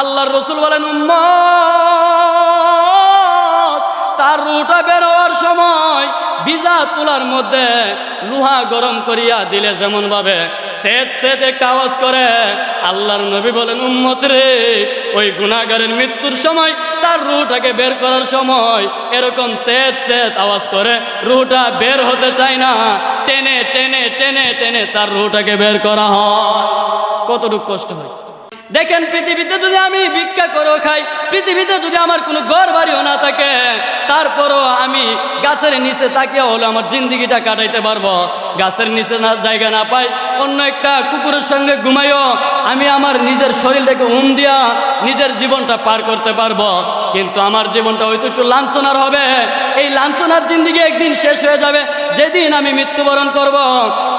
আল্লাহর রসুল বলেন, উম্মত, তার রুটা বের হওয়ার সময় ভিজা তুলার মধ্যে লোহা গরম করিয়া দিলে যেমন ভাবে, সেদ সেদ একটা আওয়াজ করে। আল্লাহর নবী বলেন, উম্মত রে, ওই গুনাগারের মৃত্যুর সময়, তার রুটাকে বের করার সময় এরকম সেদ সেদ আওয়াজ করে রুটা বের হতে চায় না। টেনে টেনে টেনে টেনে তার রুটাকে বের করা হয়। কতটুকু কষ্ট হয়। দেখেন পৃথিবীতে যদি আমি ভিক্ষা করেও খাই, পৃথিবীতে যদি আমার কোনো ঘর বাড়িও না থাকে, তারপরও আমি গাছের নিচে তাকিয়ে হলো আমার জিন্দিগিটা কাটাইতে পারব। গাছের নিচে না জায়গা না পাই, অন্য একটা কুকুরের সঙ্গে ঘুমাইও, আমি আমার নিজের শরীরটাকে উম দিয়া নিজের জীবনটা পার করতে পারব। কিন্তু আমার জীবনটা হয়তো একটু লাঞ্ছনার হবে। এই লাঞ্ছনার জিন্দিগি একদিন শেষ হয়ে যাবে, যেদিন আমি মৃত্যুবরণ করব।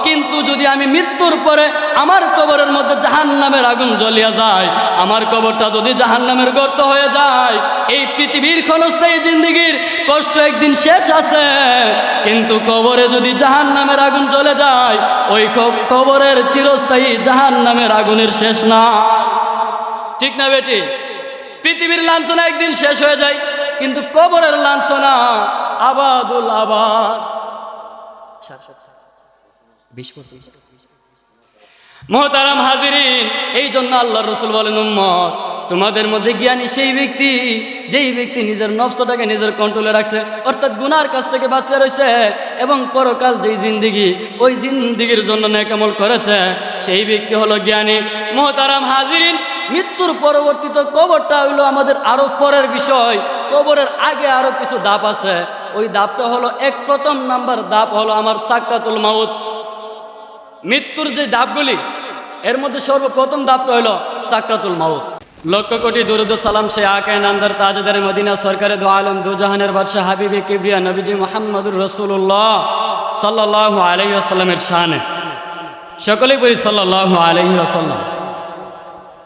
কিন্তু যদি আমি মৃত্যুর পরে আমার কবরের মধ্যে জাহান নামের আগুন জ্বলিয়া যায়, আমার কবরটা যদি জাহান নামের গর্ত হয়ে যায়, এই পৃথিবীর ক্ষণস্থায়ী জিন্দিগির কষ্ট একদিন শেষ আছে। কিন্তু কবরে যদি জাহান নামের আগুন জ্বলে যায়, ওই কবরের চিরস্থায়ী জাহান নামের আগুনের শেষ না ঠিক না বেটি? পৃথিবীর লাঞ্ছনা একদিন শেষ হয়ে যায়, কিন্তু কবরের লাঞ্ছনা আবাদুল আবাদ। মোহতারাম হাজিরিন, এই জন্য আল্লাহ রসুল বলেন, উম্মত, তোমাদের মধ্যে জ্ঞানী সেই ব্যক্তি, যেই ব্যক্তি নিজের নফসটাকে নিজের কন্ট্রোলে রাখছে, অর্থাৎ গুনার কাছ থেকে বাঁচিয়ে রয়েছে এবং পরকাল যেই জিন্দিগি, ওই জিন্দিগির জন্য নেকামল করেছে, সেই ব্যক্তি হলো জ্ঞানী মোহতারাম হাজিরিন। মৃত্যুর পরবর্তীতে কবরটা হইল আমাদের আরও পরের বিষয়। কবরের আগে আরও কিছু দাপ আছে। ওই দাপটা হলো এক প্রথম নাম্বার দাপ হলো আমার সাকরাতুল মাউত। মৃত্যুর যে দাপগুলি, এর মধ্যে সর্বপ্রথম দাপটা হইল সাকরাতুল মাউত। লক্ষ কোটি দুরুদ সালাম সে আকে নান্দার তাজদার মদিনা সরকারে দো আলম দু জাহানের বাদশাহ হাবিবি কিবরিয়া নবীজি মোহাম্মদুর রসুল্লাহ সাল্লাহ আলহিহাস্লামের শানে। সকলেই বলি সাল্লাহ আলহিহাসাল্লাম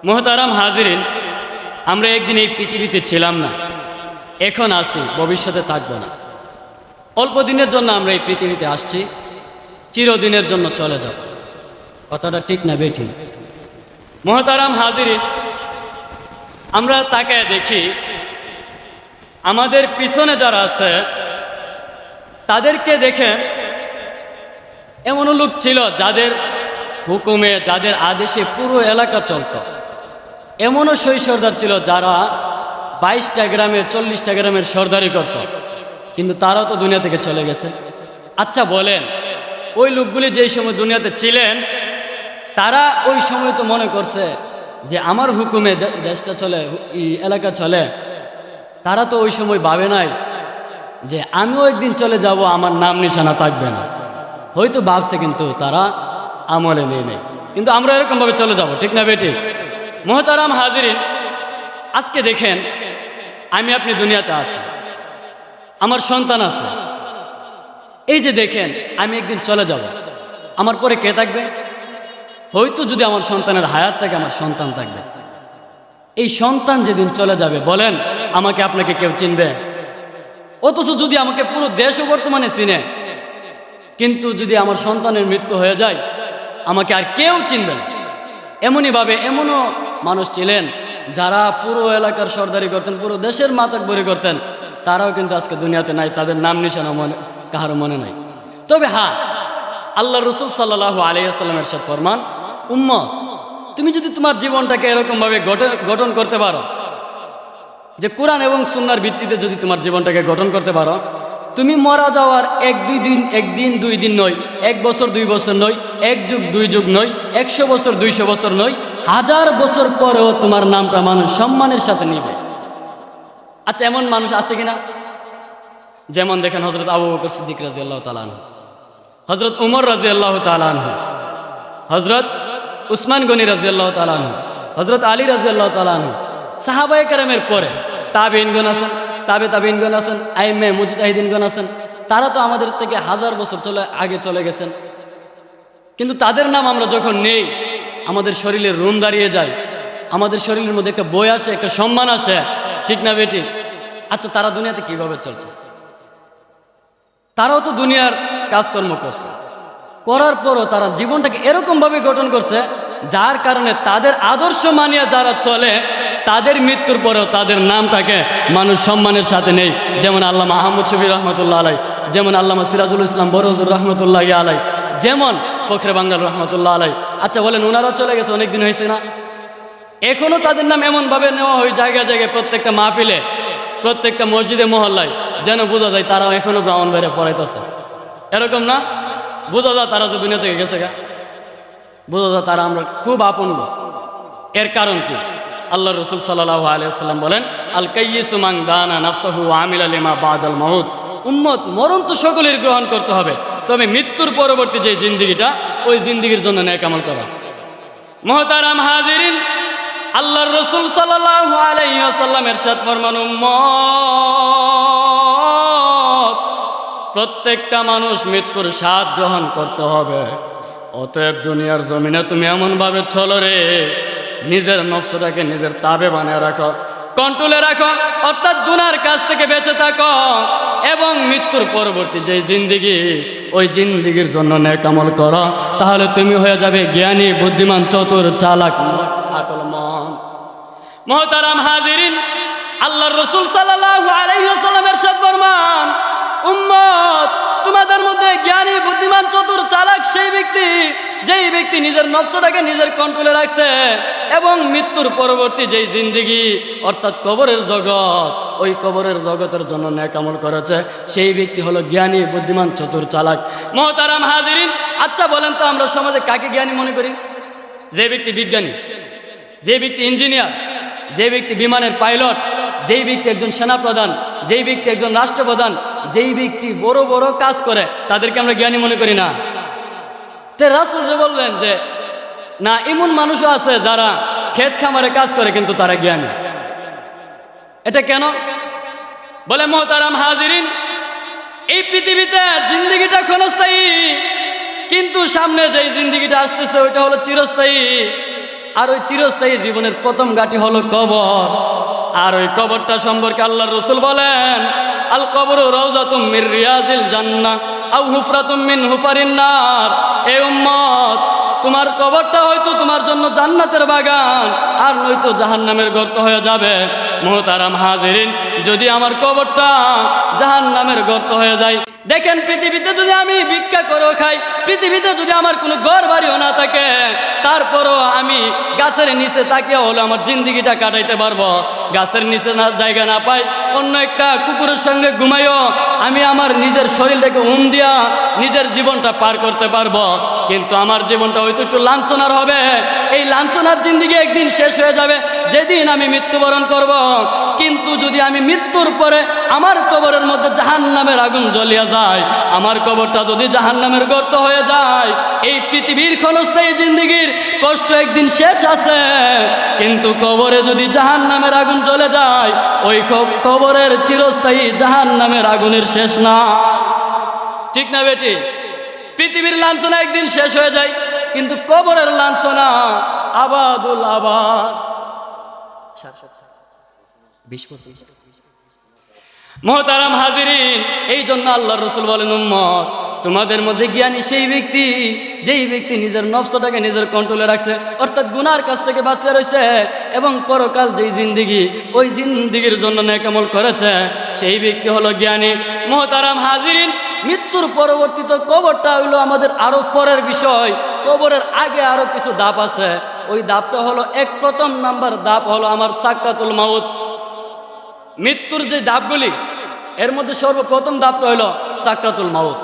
মোহতারাম হাজিরিন, আমরা একদিন এই পৃথিবীতে ছিলাম না, এখন আছি, ভবিষ্যতে থাকব না। অল্প দিনের জন্য আমরা এই পৃথিবীতে আসছি, চিরদিনের জন্য চলে যাব। কথাটা ঠিক না বেঠি মহতারাম হাজিরিন, আমরা তাকে দেখি, আমাদের পিছনে যারা আছে, তাদেরকে দেখে এমন লোক ছিল যাদের হুকুমে, যাদের আদেশে পুরো এলাকা চলত। এমনও সেই সর্দার ছিল যারা বাইশটা গ্রামের, চল্লিশটা গ্রামের সর্দারি করত। কিন্তু তারাও তো দুনিয়া থেকে চলে গেছে। আচ্ছা বলেন, ওই লোকগুলি যেই সময় দুনিয়াতে ছিলেন, তারা ওই সময় তো মনে করছে যে আমার হুকুমে দেশটা চলে এলাকা চলে। তারা তো ওই সময় ভাবে নাই যে আমিও একদিন চলে যাব, আমার নাম নিশানা থাকবে না। হয়তো ভাবছে কিন্তু তারা আমলে নেই নেই। কিন্তু আমরা এরকমভাবে চলে যাব, ঠিক না বেটি? মোহতারাম হাজিরিন, আজকে দেখেন আমি আপনি দুনিয়াতে আছি, আমার সন্তান আছে। এই যে দেখেন, আমি একদিন চলে যাব, আমার পরে কে থাকবে? হয়তো যদি আমার সন্তানের হায়াত থাকে, আমার সন্তান থাকবে। এই সন্তান যেদিন চলে যাবে, বলেন, আমাকে আপনাকে কেউ চিনবে? অথচ যদি আমাকে পুরো দেশও বর্তমানে চিনে, কিন্তু যদি আমার সন্তানের মৃত্যু হয়ে যায়, আমাকে আর কেউ চিনবে এমনইভাবে এমনও মানুষ ছিলেন, যারা পুরো এলাকার সর্দারি করতেন, পুরো দেশের মাতাকবরি করতেন, তারাও কিন্তু আজকে দুনিয়াতে নাই, তাদের নাম নিশানা মনে, কাহারও মনে নাই। তবে হ্যাঁ আল্লাহ রসুল সাল্লাহ আলিয়াস্লামের সাথে ফরমান, উম্মত, তুমি যদি তোমার জীবনটাকে এরকমভাবে গঠন গঠন করতে পারো, যে কোরআন এবং সুন্নার ভিত্তিতে যদি তোমার জীবনটাকে গঠন করতে পারো, তুমি মরা যাওয়ার এক দুই দিন একদিন দুই দিন নয়, এক বছর দুই বছর নয়, এক যুগ দুই যুগ নয়, একশো বছর দুইশো বছর নয় হাজার বছর পরেও তোমার নামটা মানুষ সম্মানের সাথে নিবে। আচ্ছা এমন মানুষ আছে কিনা? যেমন দেখেন হজরত আবু বকর সিদ্দিক রাজি আল্লাহ তালান হজরত উমর রাজি আল্লাহ তালান হজরত উসমান গনি রাজি আল্লাহ তালান হজরত আলী রাজি আল্লাহ তালান সাহাবাই কারামের পরে তাবিনগণ আছেন, তাবে তাবিনগণ আছেন আইমে মুজিদাহিদিনগণ আছেন, তারা তো আমাদের থেকে হাজার বছর চলে, আগে চলে গেছেন। কিন্তু তাদের নাম আমরা যখন নেই আমাদের শরীরের রুম দাঁড়িয়ে যায়। আমাদের শরীরের মধ্যে একটা বই আসে, একটা সম্মান আসে। ঠিক না বেটি? আচ্ছা তারা দুনিয়াতে কীভাবে চলছে? তারাও তো দুনিয়ার কাজকর্ম করছে। করার পরও তারা জীবনটাকে এরকমভাবে গঠন করছে, যার কারণে তাদের আদর্শ মানিয়ে যারা চলে, তাদের মৃত্যুর পরেও তাদের নামটাকে মানুষ সম্মানের সাথে নেই। যেমন আল্লাহ মাহমুদ শফি রহমতুল্লাহ আলাই, যেমন আল্লাহ সিরাজুল ইসলাম বরজুর রহমতুল্লাহ আলাই, যেমন ফখরে বাঙ্গাল রহমতুল্লাহ আলাই আচ্ছা বলেন ওনারা চলে গেছে অনেক দিন হয়েছে না? এখনও তাদের নাম এমনভাবে নেওয়া হয়, জায়গায় জায়গায় প্রত্যেকটা মাহফিলে, প্রত্যেকটা মসজিদে, মহল্লায়, যেন বোঝা যায় তারাও এখনও ব্রাহ্মণ বাইরে পড়াইতেছে। এরকম না? বোঝা যায় তারা যে দুনিয়া থেকে গেছে গা। বোঝা যায় তারা আমরা খুব আপন এর কারণ কি? আল্লাহ রসুল সাল্লাহ আলিয়াল্লাম বলেন আল কাইয়িসুমাং দানা নাফসাহু আমিল আলিমা বাদ আল মাহুদ উম্মত মরণ তো সকলের গ্রহণ করতে হবে। তবে মৃত্যুর পরবর্তী যে জিন্দিগিটা, ওই জিন্দিগির জন্য ন্যায় কামল করা। মহতারাম হাজিরিন, আল্লাহর রসুল ওয়াসাল্লাম এরশাদ ফরমান, উম্মত, প্রত্যেকটা মানুষ মৃত্যুর স্বাদ গ্রহণ করতে হবে। অতএব দুনিয়ার জমিনে তুমি এমনভাবে চলো রে, নিজের নকশাটাকে নিজের তাবে বানিয়ে রাখো। কন্ট্রোলে রাখো, অর্থাৎ গুনার কাছ থেকে বেঁচে থাকো এবং মৃত্যুর পরবর্তী যে জিন্দিগি, ওই জিন্দিগির জন্য নেকামল করো। তাহলে তুমি হয়ে যাবে জ্ঞানী, বুদ্ধিমান, চতুর, চালাক আকলমন মোহতারাম হাজিরিন, আল্লাহর রসুল সাল্লাল্লাহু আলাইহি ওয়াসাল্লামের সদ্বরমান উম্মত তোমাদের মধ্যে জ্ঞানী, বুদ্ধিমান, চতুর, চালাক সেই ব্যক্তি, যেই ব্যক্তি নিজের নফসটাকে নিজের কন্ট্রোলে রাখছে এবং মৃত্যুর পরবর্তী যেই জিন্দিগি, অর্থাৎ কবরের জগৎ, ওই কবরের জগতের জন্য ন্যাকামল করেছে, সেই ব্যক্তি হলো জ্ঞানী, বুদ্ধিমান, চতুর, চালাক। মোহতারাম হাজিরিন আচ্ছা বলেন তো আমরা সমাজে কাকে জ্ঞানী মনে করি? যে ব্যক্তি বিজ্ঞানী, যে ব্যক্তি ইঞ্জিনিয়ার, যে ব্যক্তি বিমানের পাইলট, যেই ব্যক্তি একজন সেনাপ্রধান, যেই ব্যক্তি একজন রাষ্ট্রপ্রধান যেই ব্যক্তি বড় বড় কাজ করে, তাদেরকে আমরা জ্ঞানী মনে করি না। তে যে বললেন যে, না, এমন মানুষও আছে যারা ক্ষেত খামারে কাজ করে, কিন্তু তারা জ্ঞানী। এটা কেন? বলে, মোহতারাম হাজিরিন, এই পৃথিবীতে জিন্দিগিটা ক্ষণস্থায়ী, কিন্তু সামনে যেই জিন্দিগিটা আসতেছে, ওইটা হলো চিরস্থায়ী। আর ওই চিরস্থায়ী জীবনের প্রথম গাটি হলো কবর। আর ওই কবরটা সম্পর্কে আল্লাহর রসুল বলেন আল কবর রওজাতুম মির রিয়াজিল জান্নাহ আউ হুফরাতুম মিন হুফারিন নার। এ উম্মত, তোমার কবরটা হয়তো তোমার জন্য জান্নাতের বাগান, আর নয়তো জাহান্নামের গর্ত হয়ে যাবে। মোহতারাম হাজিরিন, যদি আমার কবরটা জাহান্নামের গর্ত হয়ে যায়। দেখেন, পৃথিবীতে যদি আমি ভিক্ষা করেও খাই, পৃথিবীতে যদি আমার কোনো ঘর বাড়িও না থাকে, তারপরও আমি গাছের নিচে তাকিয়ে হলো আমার জিন্দিগিটা কাটাইতে পারব। গাছের নিচে না জায়গা না পাই অন্য একটা কুকুরের সঙ্গে ঘুমাইও আমি আমার নিজের শরীরটাকে উম দিয়া নিজের জীবনটা পার করতে পারব। কিন্তু আমার জীবনটা হয়তো একটু লাঞ্ছনার হবে। এই লাঞ্ছনার জিন্দিগি একদিন শেষ হয়ে যাবে। যেদিন আমি মৃত্যুবরণ করব। কিন্তু যদি আমি মৃত্যুর পরে আমার কবরের মধ্যে জাহান নামের আগুন জ্বলিয়া যায়, আমার কবরটা যদি জাহান নামের গর্ত হয়ে যায়, এই পৃথিবীর ক্ষণস্থায়ী জিন্দিগির কষ্ট একদিন শেষ আছে, কিন্তু কবরে যদি জাহান নামের আগুন জ্বলে যায়, ওই কবরের চিরস্থায়ী জাহান নামের আগুনের শেষ না ঠিক না বেটি পৃথিবীর লাঞ্ছনা একদিন শেষ হয়ে যায়, কিন্তু কবরের লাঞ্ছনা আবাদুল আবাদ মোহতারাম হাজিরিন, এই জন্য আল্লাহ রসুল বলেন, উম্মত, তোমাদের মধ্যে জ্ঞানী সেই ব্যক্তি, যেই ব্যক্তি নিজের নফসটাকে নিজের কন্ট্রোলে রাখছে, অর্থাৎ গুনার কাছ থেকে বাঁচিয়ে রয়েছে, এবং পরকাল যেই জিন্দিগি, ওই জিন্দিগির জন্য নেকামল করেছে, সেই ব্যক্তি হলো জ্ঞানী। মোহতারাম হাজিরিন, মৃত্যুর পরবর্তীত কবরটা হইল আমাদের আরও পরের বিষয়, কবরের আগে আরও কিছু দাপ আছে। ওই দাপটা হলো এক প্রথম নাম্বার দাপ হলো আমার সাকরাতুল মাউত। মৃত্যুর যে দাপগুলি, এর মধ্যে সর্বপ্রথম দাপটা হইল সাকরাতুল মাউত।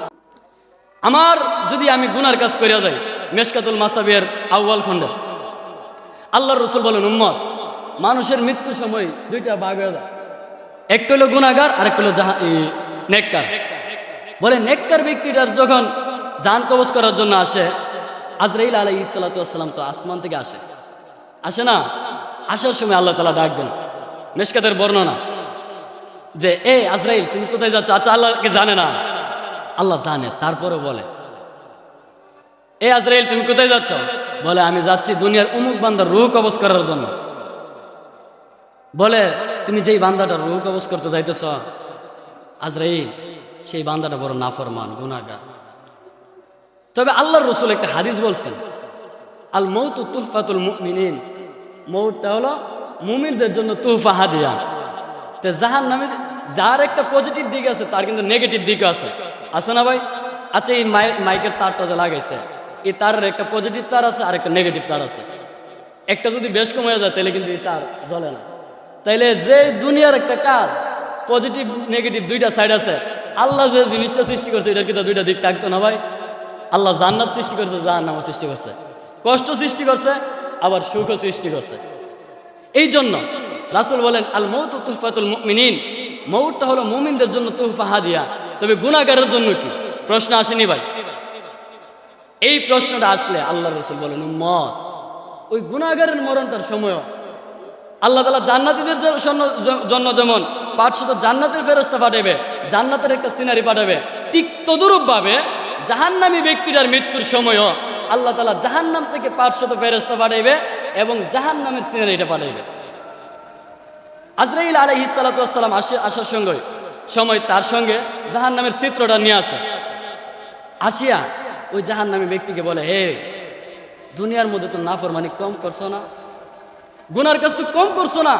আমার যদি আমি গুনার কাজ করিয়া যাই, মেশকাতুল মাসাবিয়ার আউ্বাল খণ্ডে। আল্লাহর রসুল বলেন, উম্মত, মানুষের মৃত্যুর সময় দুইটা ভাগ হয়ে যায়। একটা হলো গুনাগার আর একটা হলো জাহা নেককার। বলে নেককার ব্যক্তিটার যখন জান কবজ করার জন্য আসে আজরাইল আলাই ইসালাতাম তো আসমান থেকে আসে। আসে না? আসার সময় আল্লাহ তালা ডাক দেন। মেশকাতের বর্ণনা যে, এ আজরাইল, তুমি কোথায় যাচ্ছ? আচ্ছা আল্লাহকে জানে না। আল্লাহ জানে তারপরে বলে, এ আজরাইল, তুমি কোথায় যাচ্ছ? বলে, আমি যাচ্ছি দুনিয়ার উমুক বান্দার রুহ কবজ করার জন্য। বলে, তুমি যেই বান্দাটা রুহ কবজ করতে যাইতেছ, আজরাইল, সেই বান্দাটা বড় নাফরমান গুনাগা তবে আল্লাহর রসুল একটা হাদিস বলছেন, আল মৌত তুহফাতুল মুমিনিন মৌতটা হলো মুমিনদের জন্য তুফা হাদিয়া। তো জাহান নামে যার একটা পজিটিভ দিক আছে, তার কিন্তু নেগেটিভ দিকও আছে। আছে না ভাই? আচ্ছা এই মাই- মাইকের তারটা যে লাগাইছে, এই তারের একটা পজিটিভ তার আছে, আর একটা নেগেটিভ তার আছে। একটা যদি বেশ কম হয়ে যায়, তাহলে কিন্তু এই তার জ্বলে না। তাইলে যে দুনিয়ার একটা কাজ, পজিটিভ, নেগেটিভ দুইটা সাইড আছে, আল্লাহ যে জিনিসটা সৃষ্টি করছে এটা কিন্তু দুইটা দিক থাকতো না ভাই? আল্লাহ জান্নাত সৃষ্টি করছে, জাহান্নামও সৃষ্টি করছে। কষ্ট সৃষ্টি করছে, আবার সুখও সৃষ্টি করছে। এই জন্য রাসুল বলেন আল মৌ মৌত তুহফাতুল মিনিন মৌতটা হলো মুমিনদের জন্য তুহফা হাদিয়া। তবে গুণাগারের জন্য কি? প্রশ্ন আসেনি ভাই। এই প্রশ্নটা আসলে আল্লাহ রসুল বলেন মত ওই গুণাগারের মরণটার সময় আল্লাহ তালা জান্নাতিদের জন্য- জন্য যেমন পাঁচশত জান্নাতের ফেরস্তা পাঠাবে জান্নাতের একটা সিনারি পাঠাবে, ঠিক তদুরূপভাবে জাহান্নামী ব্যক্তিটার মৃত্যুর সময়ও আল্লাহ তালা জাহান্নাম থেকে পাঁচশত ফেরস্তা পাঠাইবে এবং জাহান্নামের সিনারিটা পাঠাইবে। আজরাইল আলহ ইসালাতাম আসে আসার সঙ্গে সময় তার সঙ্গে জাহান্নামের চিত্রটা নিয়ে আসে। আসিয়া ওই জাহান্নামী ব্যক্তিকে বলে, হে, দুনিয়ার মধ্যে তো নাফরমানি কম করছ না? গুনার কাজ তো কম করছ না?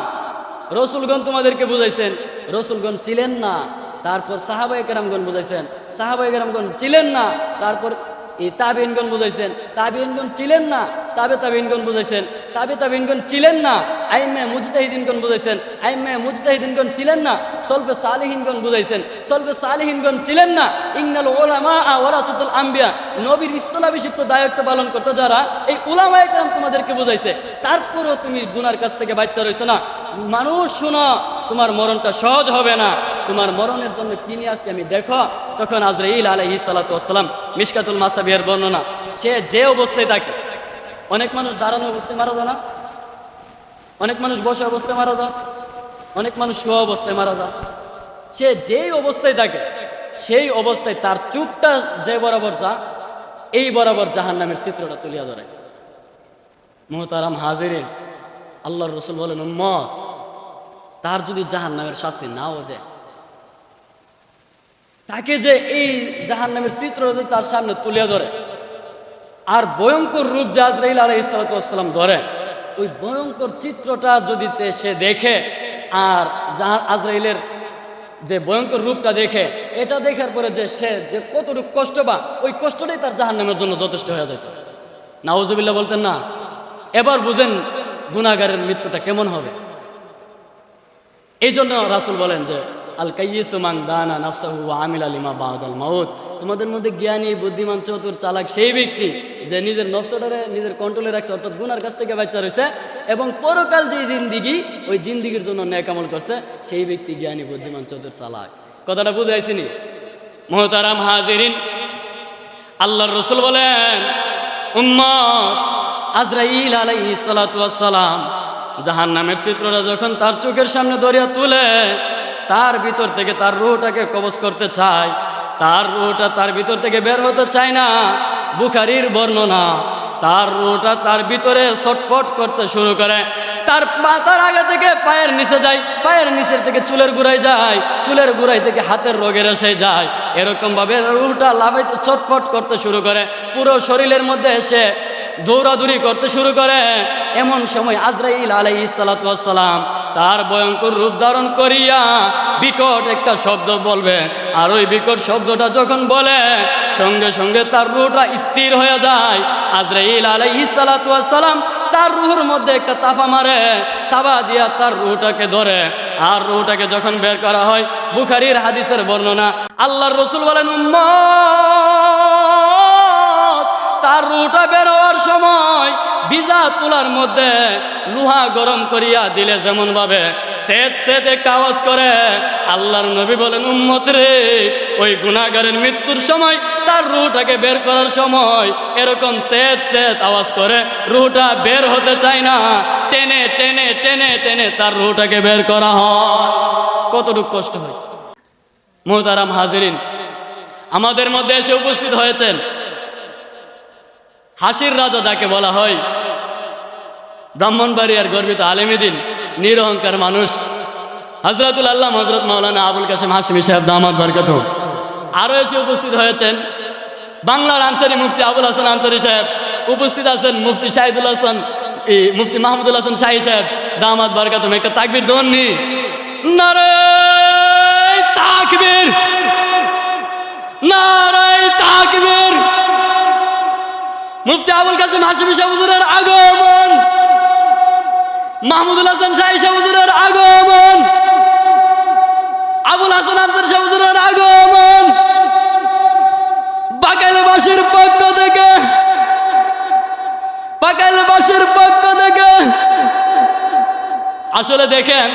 রসুলগণ তোমাদেরকে বুঝাইছেন, রসুলগণ ছিলেন না। তারপর সাহাবাই বুঝাইছেন সাহাবাই ছিলেন না, তারপর এই তাবিনগণ বুঝাইছেন তাবিনগণ ছিলেন না, তাবে তাবিনগণ বুঝাইছেন, তাবে তাবিনগণ ছিলেন না আইমে মুজতাহিদিনগণ বুঝাইছেন আইমে মুজতাহিদিনগণ ছিলেন না সলবে সালিহিনগণ বুঝাইছেন সলবে সালিহিনগণ ছিলেন না ইংনাল ওলামা ওরাসুল আম্বিয়া, নবীর স্থলাভিষিক্ত দায়িত্ব পালন করতে যারা, এই উলামা একরাম তোমাদেরকে বুঝাইছে, তারপরেও তুমি গুনার কাছ থেকে বাচ্চা রয়েছে না, মানুষ শোনো, তোমার মরণটা সহজ হবে না। তোমার মরণের জন্য কি নিয়ে আসছি আমি? দেখো, তখন আজরাইল আলহি সালাতাম মিসকাতুল মাসাবিয়ার বর্ণনা, সে যে অবস্থায় থাকে, অনেক মানুষ দাঁড়ানো অবস্থায় মারা যায় না? অনেক মানুষ বসে অবস্থায় মারা যায়? অনেক মানুষ শোয়া অবস্থায় মারা যায়? সে যেই অবস্থায় থাকে, সেই অবস্থায় তার চুপটা যে বরাবর যা, এই বরাবর জাহান নামের চিত্রটা তুলিয়া ধরে। মোহতারাম হাজিরিন আল্লাহ রসুল বলেন, উম্মত, তার যদি জাহান নামের শাস্তি নাও দেয় তাকে যে এই জাহান নামের চিত্র তার সামনে তুলে ধরে। আর ভয়ঙ্কর রূপ যে আজরাইল আলহ ইসলাতাম ধরে, ওই ভয়ঙ্কর চিত্রটা যদি সে দেখে, আর জাহান আজরাইলের যে ভয়ঙ্কর রূপটা দেখে, এটা দেখার পরে যে সে যে কতটুকু কষ্ট বা ওই কষ্টটাই তার জাহান্নামের জন্য যথেষ্ট হয়ে যেত নাউজুবিল্লাহ বলতেন না, এবার বুঝেন গুণাগারের মৃত্যুটা কেমন হবে। এই জন্য রাসুল বলেন যে আল কাইসুমান দানা নাফসাহু আমিল আলিমা বাহাদাল মাউত। তোমাদের মধ্যে জ্ঞানী, বুদ্ধিমান, চতুর, চালাক সেই ব্যক্তি যে নিজের নফসটারে, নিজের কন্ট্রোলে রাখছে, অর্থাৎ গুনার কাছ থেকে বাচ্চা রয়েছে এবং পরকাল যে জিন্দিগি, ওই জিন্দিগির জন্য ন্যাকামল করছে, সেই ব্যক্তি জ্ঞানী, বুদ্ধিমান, চতুর, চালাক। কথাটা বুঝাইছিনি? মোহতারাম হাজিরিন, আল্লাহর রসুল বলেন, উম্মত আজরাইল আলাইহি সালাম জাহান নামের চিত্রটা যখন তার চোখের সামনে দরিয়া তুলে তার ভিতর থেকে তার রুহটাকে কবজ করতে চায়। তার রুহটা তার ভিতর থেকে বের হতে চায় না। বুখারির বর্ণনা, তার রুহটা তার ভিতরে ছটফট করতে শুরু করে। তার মাথার আগে থেকে পায়ের নিচে যায়, পায়ের নিচের থেকে চুলের গুড়াই যায়, চুলের গুড়াই থেকে হাতের রোগের এসে যায়। এরকম ভাবে রুহটা লাভাইতে ছটফট করতে শুরু করে। পুরো শরীরের মধ্যে এসে দৌড়াদৌড়ি করতে শুরু করে। এমন সময় আজরাইল আলাই সালাতাম তার ভয়ঙ্কর রূপ ধারণ করিয়া বিকট একটা শব্দ বলবে। আর ওই বিকট শব্দটা যখন বলে, সঙ্গে সঙ্গে তার রুহটা স্থির হয়ে যায়। আজরাইল আলাই সালাতাম তার রুহুর মধ্যে একটা তাফা মারে তাবা দিয়া তার রুহটাকে ধরে। আর রুহটাকে যখন বের করা হয়, বুখারির হাদিসের বর্ণনা, আল্লাহর রসুল বলেন তার রুটা বের হওয়ার সময় বিজা তুলার মধ্যে লোহা গরম করিয়া দিলে যেমন ভাবে। সেদ সেদ একটা আওয়াজ করে। আল্লাহর নবী বলেন, উম্মত রে, ওই গুণাগারের মৃত্যুর সময় তার রুটাকে বের করার সময় এরকম সেদ সেদ আওয়াজ করে। রুটা বের হতে চায় না। টেনে টেনে টেনে টেনে তার রুটাকে বের করা হয়। কতটুকু কষ্ট হয়। মোহতারাম হাজিরিন, আমাদের মধ্যে এসে উপস্থিত হয়েছেন। হাসির রাজা যাকে বলা হয়। ব্রাহ্মণবাড়িয়ার গর্বিত আলেমিদিন, নিরহংকার মানুষ। হজরতুল আল্লাহ হজরত মাওলানা আবুল কাসেম হাসিমি সাহেব দামাদ বরকত। আরও এসে উপস্থিত হয়েছেন বাংলার আনসারি মুফতি আবুল হাসান আনসারি সাহেব, উপস্থিত আছেন মুফতি শাহিদুল হাসান মুফতি মাহমুদুল হাসান শাহী সাহেব, দামাত বারকাতুম একটা তাকবির দননি নারে তাকবির, নারে তাকবীর। মুফতি আবুল কাসিম হাসিম শাহ হুজুরের আগমন। মাহমুদুল হাসান শাহী শাহ হুজুরের আগমন। আবুল হাসান আনসার শাহ হুজুরের আগমন। বাকালবাসীর পক্ষ থেকে বাকালবাসীর পক্ষ থেকে। আসলে দেখেন,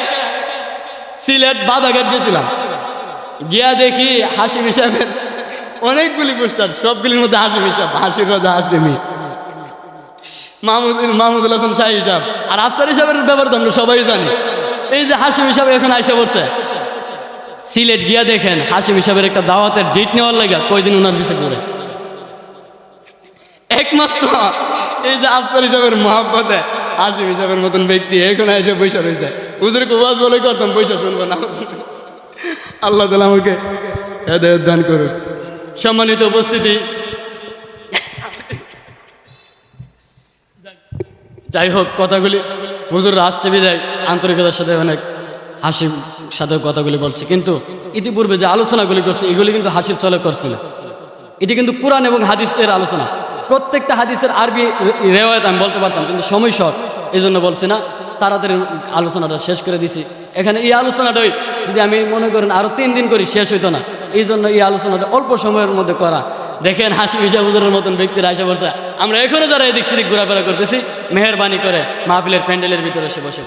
সিলেট বাদাঘাট গেছিলাম। গিয়া দেখি হাসিম হিসাবের অনেকগুলি পোস্টার, সবগুলির মধ্যে হাসিম হিসাব, হাসির রাজা হাসিমি মাহমুদ মাহমুদুল হাসান শাহ হিসাব। আর আফসার হিসাবের ব্যাপার তো আমরা সবাই জানি। এই যে হাসিম হিসাব এখন আইসা পড়ছে। সিলেট গিয়া দেখেন, হাসিম হিসাবের একটা দাওয়াতের ডেট নেওয়ার লাগে, কয়দিন ওনার বিষয় করে একমাত্র এই যে আফসার হিসাবের মহাব্বতে হাসিম হিসাবের মতন ব্যক্তি এখন এসে পয়সা রয়েছে হুজুর কুবাস বলে করতাম পয়সা শুনব না। আল্লাহ তালা আমাকে হেদায়ত দান করুক। সম্মানিত উপস্থিতি। যাই হোক, কথাগুলি হুজুর রাষ্ট্রে বিদায় আন্তরিকতার সাথে অনেক হাসির সাথে কথাগুলি বলছে। কিন্তু ইতিপূর্বে যে আলোচনাগুলি করছে, এগুলি কিন্তু হাসির চলে করছিল। এটি কিন্তু কোরআন এবং হাদিসের আলোচনা। প্রত্যেকটা হাদিসের আরবি রেওয়ায়ত আমি বলতে পারতাম, কিন্তু সময় শর্ট এই জন্য বলছি না। তাড়াতাড়ি আলোচনাটা শেষ করে দিছি। এখানে এই আলোচনাটাই যদি আমি মনে করেন আরও তিন দিন করি, শেষ হইতো না। এই জন্য এই আলোচনাটা অল্প সময়ের মধ্যে করা। দেখেন হাসি হিসাব হুজুরের মতন ব্যক্তিরা এসে বসে। আমরা এখনও যারা এদিক সেদিক ঘোরাফেরা করতেছি, মেহরবানি করে মাহফিলের প্যান্ডেলের ভিতরে এসে বসে।